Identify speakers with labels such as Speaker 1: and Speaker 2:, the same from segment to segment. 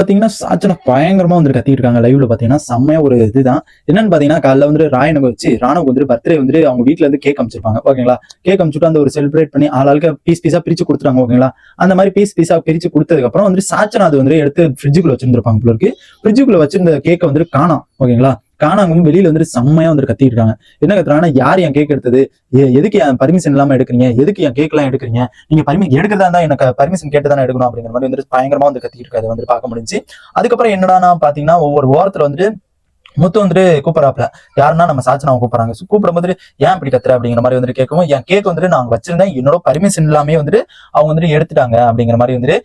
Speaker 1: பாத்தீங்கன்னா சாச்சனா பயங்கரமா வந்து கத்திட்டு இருக்காங்க லைவ்ல பாத்தீங்கன்னா செம்மையா ஒரு இதுதான். என்னன்னு பாத்தீங்கன்னா காலைல வந்து ராயனுக்கு வச்சு ராணுக்கு வந்து பர்த்டே வந்து அவங்க வீட்ல இருந்து கேக் அமைச்சிருப்பாங்க. ஓகேங்களா கேக் அமைச்சுட்டு அந்த ஒரு செலிப்ரேட் பண்ணி ஆளாளுக்கு பீஸ் பீஸா பிரிச்சு கொடுத்துருவாங்க ஓகேங்களா அந்த மாதிரி பீஸ் பீஸா பிரிச்சு கொடுத்ததுக்கு அப்புறம் வந்து சாச்சனா அது வந்து எடுத்து ஃப்ரிட்ஜுக்குள்ள வச்சிருந்திருப்பாங்க போல இருக்கு. ஃப்ரிட்ஜுக்குள்ள வச்சிருந்த கேக்கை வந்து காணோம் ஓகேங்களா காணாங்கும் வெளியில வந்துட்டு செம்மையா வந்து கத்திட்டு இருக்காங்க. என்ன கத்துறாங்கன்னா யார் என் கேக் எடுத்தது? எதுக்கு என் பர்மிஷன் இல்லாம எடுக்கிறீங்க? எதுக்கு என் கேக் எல்லாம் எடுக்கிறீங்க? நீங்க பர்மிஷன் எடுக்கிறதா இருந்தா எனக்கு பர்மிஷன் கேட்டு தானே எடுக்கணும் அப்படிங்கிற மாதிரி வந்து பயங்கரமா வந்து கத்திட்டு இருக்காது வந்து பார்க்க முடிஞ்சு அதுக்கப்புறம் என்னடா பாத்தீங்கன்னா ஒவ்வொரு ஓரத்துல வந்துட்டு முத்து வந்துட்டு கூப்பிடறாப்ல யாருன்னா நம்ம சாச்சனாவை அவங்க கூப்பிடறாங்க. கூப்பிடும் போது ஏன் இப்படி கத்துற அப்படிங்கிற மாதிரி வந்துட்டு கேட்கவும் என் கேக் வந்துட்டு நான் வச்சிருந்தேன். என்னோட பர்மிஷன் இல்லாமே வந்துட்டு அவங்க வந்துட்டு எடுத்துட்டாங்க. அப்படிங்கிற மாதிரி வந்துட்டு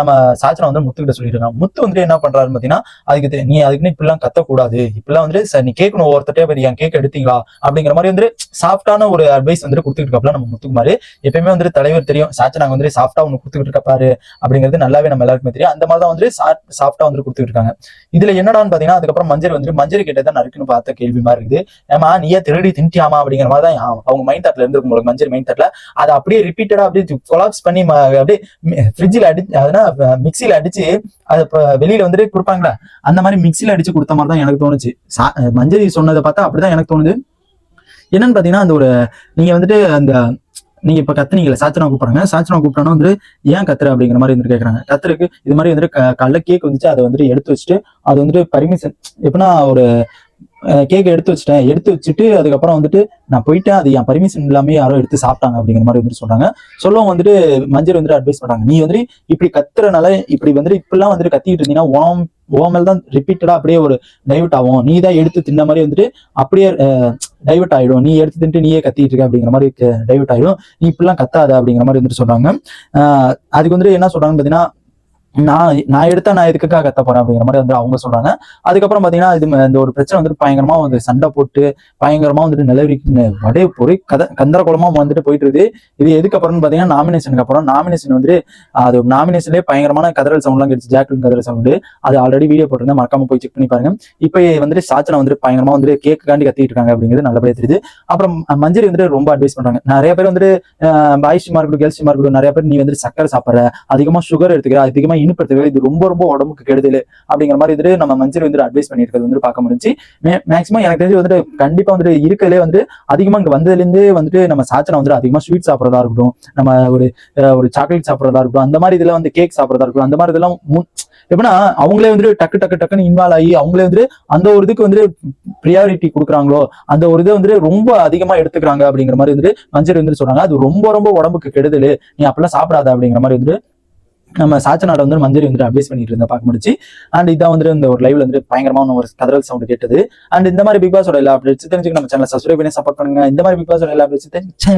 Speaker 1: நம்ம சாச்சனா வந்து முத்து கிட்ட சொல்லியிருக்காங்க முத்து வந்துட்டு என்ன பண்றாருன்னு பாத்தீங்கன்னா அதுக்கு நீ அதுக்குன்னு இப்படிலாம் கத்தக்கூடாது. இப்படிலாம் வந்துட்டு சார் நீ கேட்கணும் ஒருத்தட்டே போய் என் கேக் எடுத்தீங்களா? அப்படிங்கிற மாதிரி வந்து சாஃப்டான ஒரு அட்வைஸ் வந்துட்டு கொடுத்துட்டு இருக்காப்ல நம்ம முத்துக்குமாரு எப்பயுமே வந்துட்டு தலைவர் தெரியும். சாச்சனாங்க வந்துட்டு சாஃப்டா ஒன்று கொடுத்துக்கிட்டு இருக்காரு அப்படிங்கிறது நல்லாவே நம்ம எல்லாருக்குமே தெரியும். அந்த மாதிரி தான் வந்துட்டு சாஃப்டா வந்து கொடுத்துட்டு இருக்காங்க இதுல என்னடான்னு பாத்தீங்கன்னா அதுக்கப்புறம் மஞ்சள் வந்துட்டு மஞ்சரி கிட்ட தான் நறுக்குன்னு பார்த்த கேள்வி மாதிரி இருக்குது. ஏமா நீயே திருடி தின்ட்டியாமா அப்படிங்கிற மாதிரி தான் அவங்க மைண்ட் தாட்ல இருந்திருக்கும் உங்களுக்கு மஞ்சள் மைண்ட் தாட்ல அதை அப்படியே ரிப்பீட்டடா அப்படியே கொலாப்ஸ் பண்ணி அப்படியே ஃப்ரிட்ஜில் அடி அதனா மிக்சியில் அடிச்சு அதை வெளியில வந்துட்டு கொடுப்பாங்களா அந்த மாதிரி மிக்சியில் அடிச்சு கொடுத்த மாதிரி தான் எனக்கு தோணுச்சு. சா- மஞ்சரி சொன்னதை பார்த்தா அப்படிதான் எனக்கு தோணுது. என்னன்னு பாத்தீங்கன்னா அந்த ஒரு நீங்க வந்துட்டு அந்த நீங்க இப்ப கத்துனீங்களா சாச்சனா கூப்பிடுறாங்க. சாச்சனா கூப்பிட்டோன்னா வந்து ஏன் கத்துற அப்படிங்கிற மாதிரி வந்து கேக்குறாங்க. கத்துறதுக்கு இது மாதிரி வந்துட்டு க- காலைல கேக் வந்துச்சு அதை வந்துட்டு எடுத்து வச்சுட்டு அது வந்துட்டு பர்மிஷன் எப்படின்னா ஒரு கேக் எடுத்து வச்சுட்டேன். எடுத்து வச்சுட்டு அதுக்கப்புறம் வந்துட்டு நான் போயிட்டேன். அது என் பர்மிஷன் இல்லாமல் யாரோ எடுத்து சாப்பிட்டாங்க அப்படிங்கிற மாதிரி வந்துட்டு சொல்றாங்க. சொல்லவும் வந்துட்டு மஞ்சள் வந்துட்டு அட்வைஸ் பண்றாங்க. நீ வந்துட்டு இப்படி கத்துறனால இப்படி வந்துட்டு இப்படிலாம் வந்துட்டு கத்திட்டு இருந்தீங்கன்னா ஓம் தான் ரிப்பீட்டடா அப்படியே ஒரு டைவர்ட் ஆகும். நீ தான் எடுத்து தின்ன மாதிரி வந்துட்டு அப்படியே டைவர்ட் ஆயிடும். நீ எடுத்து தின்ட்டு நீயே கத்திட்டு இருக்க அப்படிங்கிற மாதிரி டைவர்ட் ஆயிடும். நீ இப்படிலாம் கத்தாத அப்படிங்கிற மாதிரி வந்துட்டு சொல்றாங்க. ஆஹ் அதுக்கு வந்துட்டு என்ன சொல்றாங்கன்னு பாத்தீங்கன்னா நான் நான் எடுத்தா நான் எதுக்காக கத்த போறேன் அப்படிங்கிற மாதிரி வந்து அவங்க சொல்றாங்க. அதுக்கப்புறம் பாத்தீங்கன்னா இது இந்த ஒரு பிரச்சனை வந்துட்டு பயங்கரமா வந்து சண்டை போட்டு பயங்கரமா வந்துட்டு நிலவரி அப்படியே போய் கத கந்தரகுலமா வந்துட்டு போயிட்டு இருக்குது இது எதுக்கு அப்புறம்னு பாத்தீங்கன்னா நாமினேஷனுக்கு அப்புறம் நாமினேஷன் வந்துட்டு அது நாமினேஷன்லேயே பயங்கரமான கதறல் சவுண்ட்லாம் கிடைச்சு ஜாக்லின் கதறல் சவுண்டு அது ஆல்ரெடி வீடியோ போட்டிருந்தேன். மறக்காம போய் செக் பண்ணி பாருங்க. இப்போ வந்துட்டு சாச்சனை வந்துட்டு பயங்கரமா வந்துட்டு கேக் காண்டி கத்திட்டு இருக்காங்க அப்படிங்கிறது நல்லபடியா தெரியுது. அப்புறம் மஞ்சரி வந்துட்டு ரொம்ப அட்வைஸ் பண்றாங்க. நிறைய பேர் வந்துட்டு பாய்ஸ் டீமா இருக்கட்டும் கேர்ள்ஸ் டீமா இருக்கட்டும் நிறைய பேர் நீ வந்துட்டு சக்கரை சாப்பிடுற அதிகமா சுகர் எடுத்துக்கிற அதிகமா இனிப்பு இது ரொம்ப ரொம்ப உடம்புக்கு கெடுதல் அப்படிங்கிற மாதிரி வந்துட்டு நம்ம மஞ்சள் வந்துட்டு அட்வைஸ் பண்ணியிருக்கிறது வந்து பார்க்க முடிஞ்சு மேக்ஸிமம் எனக்கு தெரிஞ்சு வந்துட்டு கண்டிப்பா வந்துட்டு இருக்கலே வந்து அதிகமா இங்க வந்ததுலேருந்தே வந்துட்டு நம்ம சாச்சனை வந்துட்டு அதிகமா ஸ்வீட் சாப்பிட்றதா இருக்கட்டும் நம்ம ஒரு ஒரு சாக்லேட் சாப்பிட்றதா இருக்கட்டும் அந்த மாதிரி இதெல்லாம் வந்து கேக் சாப்பிட்றதா இருக்கட்டும் அந்த மாதிரி இதெல்லாம் மு- எப்படின்னா அவங்களே வந்துட்டு டக்கு டக்கு டக்குன்னு இன்வால்வ் ஆகி அவங்களே வந்துட்டு அந்த ஒரு இதுக்கு வந்துட்டு ப்ரியாரிட்டி கொடுக்குறாங்களோ அந்த ஒரு இதை வந்துட்டு ரொம்ப அதிகமா எடுத்துக்கிறாங்க அப்படிங்கிற மாதிரி வந்துட்டு மஞ்சள் வந்துட்டு சொல்றாங்க. அது ரொம்ப ரொம்ப உடம்புக்கு கெடுதல். நீ அப்பெல்லாம் சாப்பிடாத அப்படிங்கிற மாதிரி வந்துட்டு நம்ம சாச்சனாட வந்து மஞ்சரி வந்துட்டு அட்வைஸ் பண்ணிட்டு இருந்த பார்க்க முடிச்சு அண்ட் இதான் வந்துட்டு இந்த ஒரு லைவ்ல வந்து பயங்கரமான ஒரு கதறல் சவுண்ட் கேட்டது. அண்ட் இந்த மாதிரி பிக் பாஸோட எல்லா அப்டேட்ஸ் தெரிஞ்சுக்க நம்ம சேனல் சப்ஸ்கிரைப் பண்ணி சப்போர்ட் பண்ணுங்க. இந்த மாதிரி பிக் பாஸோட எல்லா அப்டேட்ஸ் தெரிஞ்சு